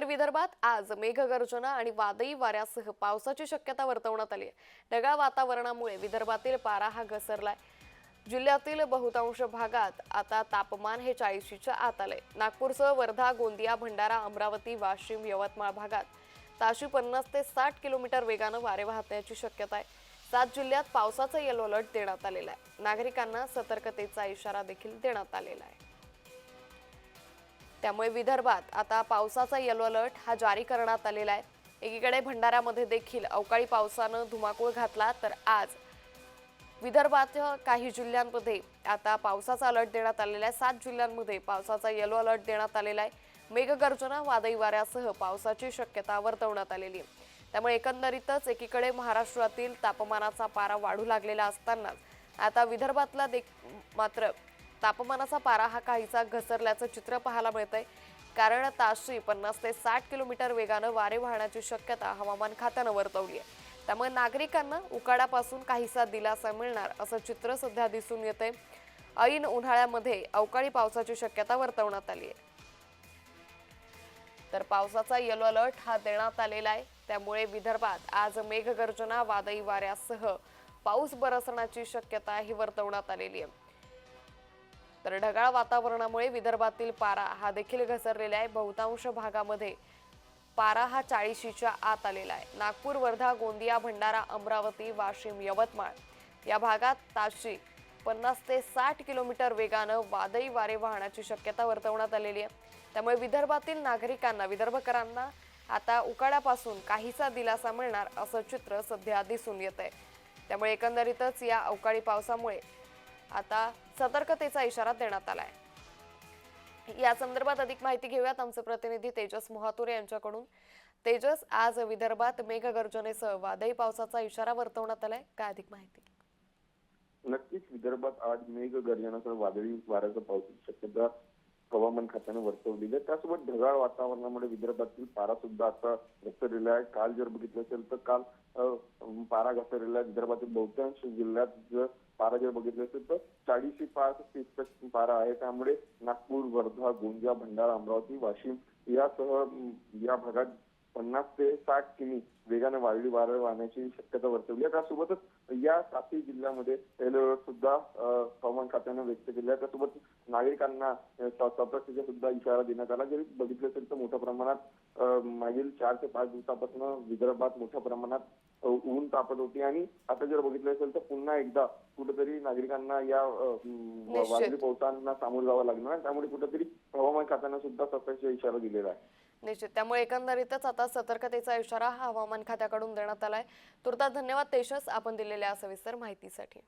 तर विदर्भात आज मेघगर्जना आणि वादळी वाऱ्यासह पावसाची शक्यता वर्तवण्यात आली आहे. ढगाळ वातावरणामुळे विदर्भातील पारा हा घसरलाय. जिल्ह्यातील बहुतांश भागात आता तापमान हे चाळीशीच्या आत आले नागपूरसह वर्धा गोंदिया भंडारा अमरावती वाशिम यवतमाळ भागात ताशी पन्नास ते साठ किलोमीटर वेगानं वारे वाहण्याची शक्यता आहे. सात जिल्ह्यात पावसाचा येलो अलर्ट देण्यात आलेला आहे. नागरिकांना सतर्कतेचा इशारा देखील देण्यात आलेला आहे. त्यामुळे विदर्भात आता पावसाचा येलो अलर्ट हा जारी करण्यात आलेला आहे. एकीकडे भंडाऱ्यामध्ये देखील अवकाळी पावसानं धुमाकूळ घातला तर आज विदर्भात काही जिल्ह्यांमध्ये आता पावसाचा अलर्ट देण्यात आलेला आहे. सात जिल्ह्यांमध्ये पावसाचा येलो अलर्ट देण्यात आलेला आहे. मेघगर्जना वादळी वाऱ्यासह पावसाची शक्यता वर्तवण्यात आलेली आहे. त्यामुळे एकंदरीतच एकीकडे महाराष्ट्रातील तापमानाचा पारा वाढू लागलेला असतानाच आता विदर्भातला देख मात्र तापमानाचा पारा हा काहीसा घसरल्याचं चित्र पाहायला मिळतंय. कारण ताशी पन्नास ते साठ किलोमीटर वेगानं वारे वाहण्याची शक्यता हवामान खात्यानं वर्तवली आहे त्यामुळे नागरिकांना उकाडापासून काहीसा दिलासा मिळणार असं चित्र सध्या दिसून आहे ऐन उन्हाळ्यामध्ये अवकाळी पावसाची शक्यता वर्तवण्यात आली आहे तर पावसाचा येलो अलर्ट हा देण्यात आलेला आहे. त्यामुळे विदर्भात आज मेघगर्जना वादळी वाऱ्यासह पाऊस बरसण्याची शक्यता ही वर्तवण्यात आलेली आहे. तर ढगाळ वातावरणामुळे विदर्भातील पारा हा देखील घसरलेला आहे. बहुतांश भागामध्ये पारा हा चाळीशीच्या आत आलेला आहे. नागपूर वर्धा गोंदिया भंडारा अमरावती वाशिम यवतमाळ या भागात ताशी पन्नास ते साठ किलोमीटर वेगानं वादळी वारे वाहण्याची शक्यता वर्तवण्यात आलेली आहे. त्यामुळे विदर्भातील नागरिकांना विदर्भकरांना आता उकाड्यापासून काहीसा दिलासा मिळणार असं चित्र सध्या दिसून येत आहे त्यामुळे एकंदरीतच या अवकाळी पावसामुळे आता सतर्कतेचा इशारा देण्यात आला आहे या संदर्भात अधिक माहिती घेऊयात आमचे प्रतिनिधी तेजस मोहातुरे यांच्याकडून. तेजस आज विदर्भात मेघगर्जनेसह वादळी पावसाचा इशारा वर्तवण्यात आलाय. काय अधिक माहिती? नक्कीच विदर्भात आज मेघ गर्जनासह वादळी वाऱ्याचा पाऊस शक्यता हवामान खात्याने वर्तवलेली आहे. त्यासोबत ढगाळ वातावरणामुळे विदर्भातील पारा सुद्धा आता घसरलेला आहे. काल जर बघितलं असेल तर काल पारा घसरलेला आहे. विदर्भातील बहुतांश जिल्ह्यात जर पारा जर बघितलं असेल तर चाळीसशे पाच तीस पारा आहे. त्यामुळे नागपूर वर्धा गोंदिया भंडारा अमरावती वाशिम यासह या भागात पन्नास ते साठ किमी वेगाने वादळी वारं वाहण्याची शक्यता वर्तवली आहे. त्यासोबतच या सातही जिल्ह्यामध्ये alert सुद्धा हवामान खात्यानं व्यक्त केले आहे. त्यासोबत नागरिकांना सतर्कतेचा सुद्धा इशारा देण्यात आला. जरी बघितलं असेल तर मोठ्या प्रमाणात मागील चार ते पाच दिवसापासून विदर्भात मोठ्या प्रमाणात ऊन तापत होती. आणि आता जर बघितलं असेल तर पुन्हा एकदा कुठेतरी नागरिकांना या. वादळी पावसांना सामोरं जावं लागणार. त्यामुळे कुठेतरी हवामान खात्यानं सुद्धा सतर्कतेचा इशारा दिलेला आहे. निश्चित. त्यामुळे एकंदरीतच आता सतर्कतेचा इशारा हा हवामान खात्याकडून देण्यात आलाय. तुर्तास धन्यवाद तेजस. आपण दिलेल्या सविस्तर माहितीसाठी.